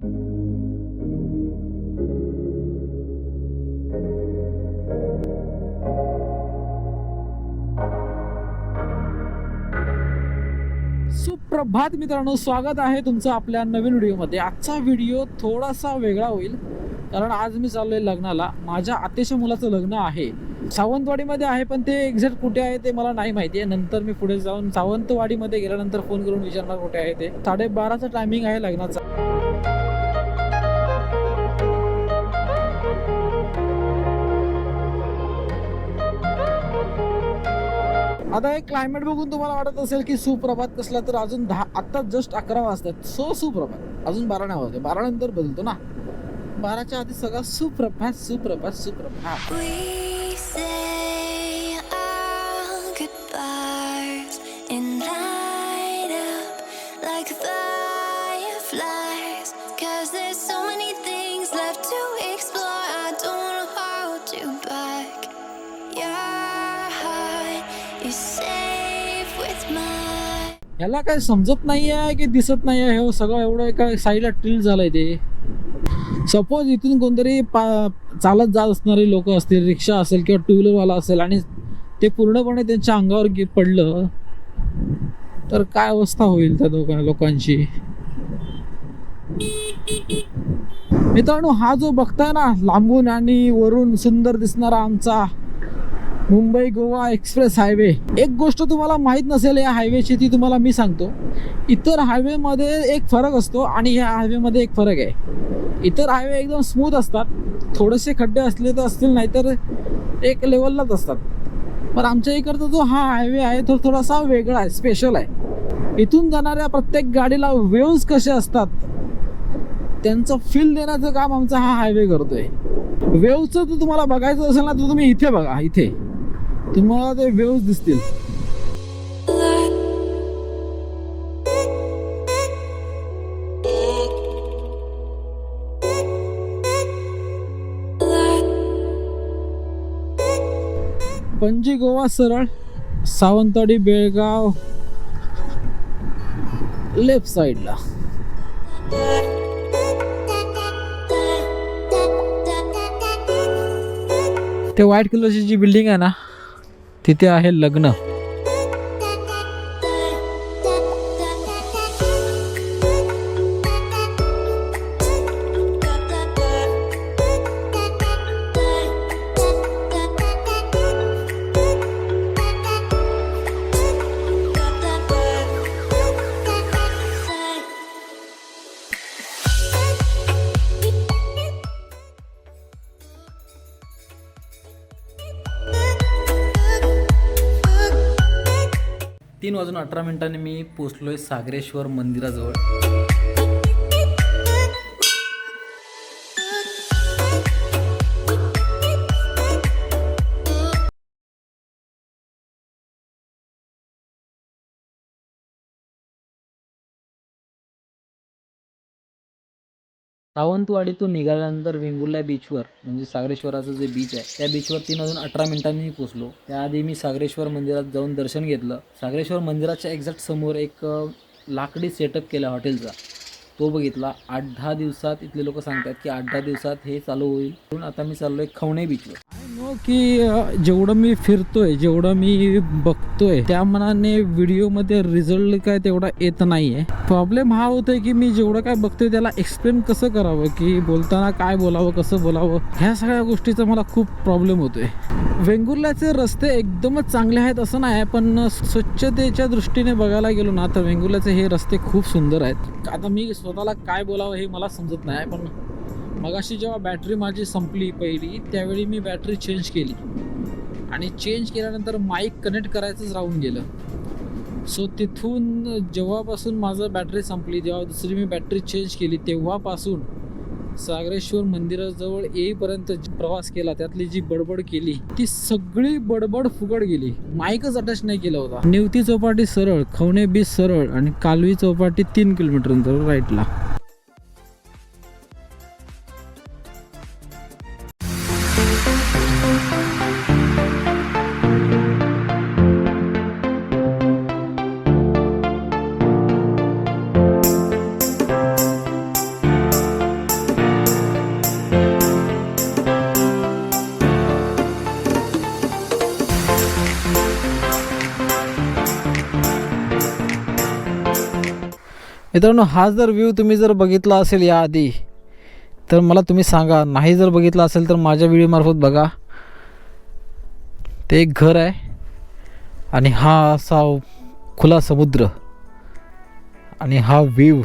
सुप्रभात मित्रांनो स्वागत आहे तुमचं आपल्या नवीन व्हिडिओमध्ये. आजचा व्हिडिओ थोडासा वेगळा होईल कारण आज मी चाललोय लग्नाला. माझ्या आतेच्या मुलाचं लग्न आहे. सावंतवाडीमध्ये आहे पण ते एक्झॅक्ट कुठे आहे ते मला नाही माहिती आहे. नंतर मी पुढे जाऊन सावंतवाडीमध्ये गेल्यानंतर फोन करून विचारणार कुठे आहे ते. साडेबाराचं टायमिंग आहे लग्नाचा. आता हे क्लायमेट बघून तुम्हाला वाटत असेल की सुप्रभात कसला तर अजून दहा आत्ता जस्ट अकरा वाजतात. सो सुप्रभात. अजून बारा नाही वाजते बारा नंतर बदलतो ना? बाराच्या आधी सगळा सुप्रभात सुप्रभात सुप्रभात. Like fireflies. Cause there's so many things left to ह्याला काय समजत नाही आहे की दिसत नाही आहे हे सगळं एवढं एका साईडला ट्रिल झालं आहे ते. सपोज इथून कोणतरी पा चालत जात असणारे लोक असतील रिक्षा असेल किंवा टू व्हीलरवाला असेल आणि ते पूर्णपणे त्यांच्या अंगावर पडलं तर काय अवस्था होईल त्या दोघां लोकांची? मित्रांनो हा जो बघताय ना लांबून आणि वरून सुंदर दिसणारा आमचा मुंबई गोवा एक्सप्रेस हायवे. एक गोष्ट तुम्हाला माहीत नसेल या हायवेची ती तुम्हाला मी सांगतो. इतर हायवेमध्ये एक फरक असतो आणि ह्या हायवेमध्ये एक फरक आहे. इतर हायवे एकदम स्मूथ असतात. थोडेसे खड्डे असले तर असतील नाहीतर एक लेवललाच असतात. पण आमच्या इकडचा जो हा हायवे आहे तो थोडासा वेगळा आहे स्पेशल आहे. इथून जाणाऱ्या प्रत्येक गाडीला वेव्ज कसे असतात त्यांचं फील देण्याचं काम आमचा हा हायवे करतोय. वेव्हचं जर तुम्हाला बघायचं असेल ना तर तुम्ही इथे बघा इथे. तुम्हाला ते वेव्ज दिसतील. पणजी गोवा सरळ सावंतवाडी बेळगाव लेफ्ट साईडला. ते व्हाईट कलरची जी बिल्डिंग आहे ना तिथे आहे लग्न. तीन वाजून अठरा मिनिटांनी मी पोचलोय सागरेश्वर मंदिराजवळ. सावंतवाडीतून निघाल्यानंतर वेंगुर्ला बीचवर म्हणजे सागरेश्वराचं जे बीच आहे त्या बीचवर तीन वाजून अठरा मिनिटांनी पोचलो त्याआधी मी सागरेश्वर मंदिरात जाऊन दर्शन घेतलं. सागरेश्वर मंदिराच्या एक्झॅक्ट समोर एक लाकडी सेटअप केला हॉटेलचा. तो बघितला. आठ दहा दिवसात इथले लोक सांगतात की आठ दहा दिवसात हे चालू होईल. म्हणून आता मी चाललोय खवणे बीचवर की जेवढं मी फिरतोय जेवढं मी बघतोय त्या मनाने व्हिडिओमध्ये रिझल्ट काय तेवढा येत नाहीये. प्रॉब्लेम हा होतोय की मी जेवढं काय बघतोय त्याला एक्सप्लेन कसं करावं की बोलताना काय बोलावं कसं बोलावं ह्या सगळ्या गोष्टीचा मला खूप प्रॉब्लेम होतोय. वेंगुर्ल्याचे रस्ते एकदमच चांगले आहेत असं नाही पण स्वच्छतेच्या दृष्टीने बघायला गेलो ना तर वेंगुर्ल्याचे हे रस्ते खूप सुंदर आहेत. आता मी स्वतःला काय बोलावं हे मला समजत नाही पण मगाशी जेव्हा बॅटरी माझी संपली पहिली त्यावेळी मी बॅटरी चेंज केली. आणि चेंज केल्यानंतर माईक कनेक्ट करायचंच राहून गेलं. सो तिथून जेव्हापासून माझं बॅटरी संपली जेव्हा दुसरी मी बॅटरी चेंज केली तेव्हापासून सागरेश्वर मंदिराजवळ येईपर्यंत प्रवास केला त्यातली जी बडबड केली ती सगळी बडबड फुगड गेली. माईकच अटॅच नाही केला होता. निवती चौपाटी सरळ खवणे बीच सरळ आणि कालवी चौपाटी तीन किलोमीटर अंतर राईटला मित्रांनो हा जर व्ह्यू तुम्ही जर बघितला असेल याआधी तर मला तुम्ही सांगा नाही जर बघितलं असेल तर माझ्या व्हिडिओमार्फत बघा. ते एक घर आहे आणि हा असा खुला समुद्र आणि हा व्ह्यू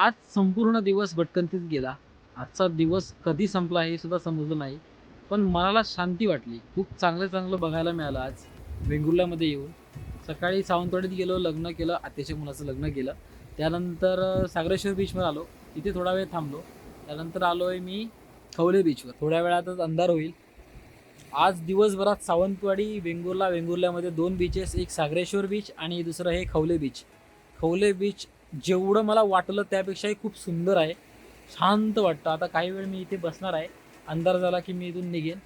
आज संपूर्ण दिवस भटकंतीत गेला. आजचा दिवस कधी संपला हे सुद्धा समजलं नाही. पण मनाला शांती वाटली. खूप चांगलं चांगलं बघायला मिळालं आज. वेंगुर्ल्यामध्ये येऊन. सकाळी सावंतवाडीत गेलो लग्न केलं आत्याच्या मुलाचं लग्न केलं. त्यानंतर सागरेश्वर बीचवर आलो. तिथे थोडा वेळ थांबलो. त्यानंतर आलो आहे मी खवले बीचवर थोड्या वेळातच अंधार होईल. आज दिवसभरात सावंतवाडी वेंगुर्ला वेंगुर्ल्यामध्ये दोन बीचेस एक सागरेश्वर बीच आणि दुसरं हे खवले बीच खवले बीच जेवढं मला वाटलं त्यापेक्षाही खूप सुंदर आहे. शांत वाटतं. आता काही वेळ मी इथे बसणार आहे. अंधार झाला की मी इथून निघेन.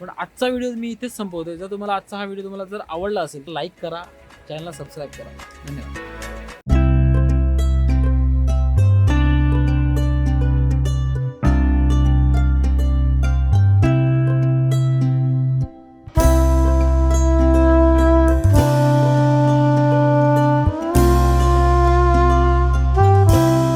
पण आजचा व्हिडिओ मी इथेच संपवतो जर तुम्हाला आजचा हा व्हिडिओ तुम्हाला जर आवडला असेल तर लाईक करा. चॅनलला सबस्क्राईब करा. धन्यवाद.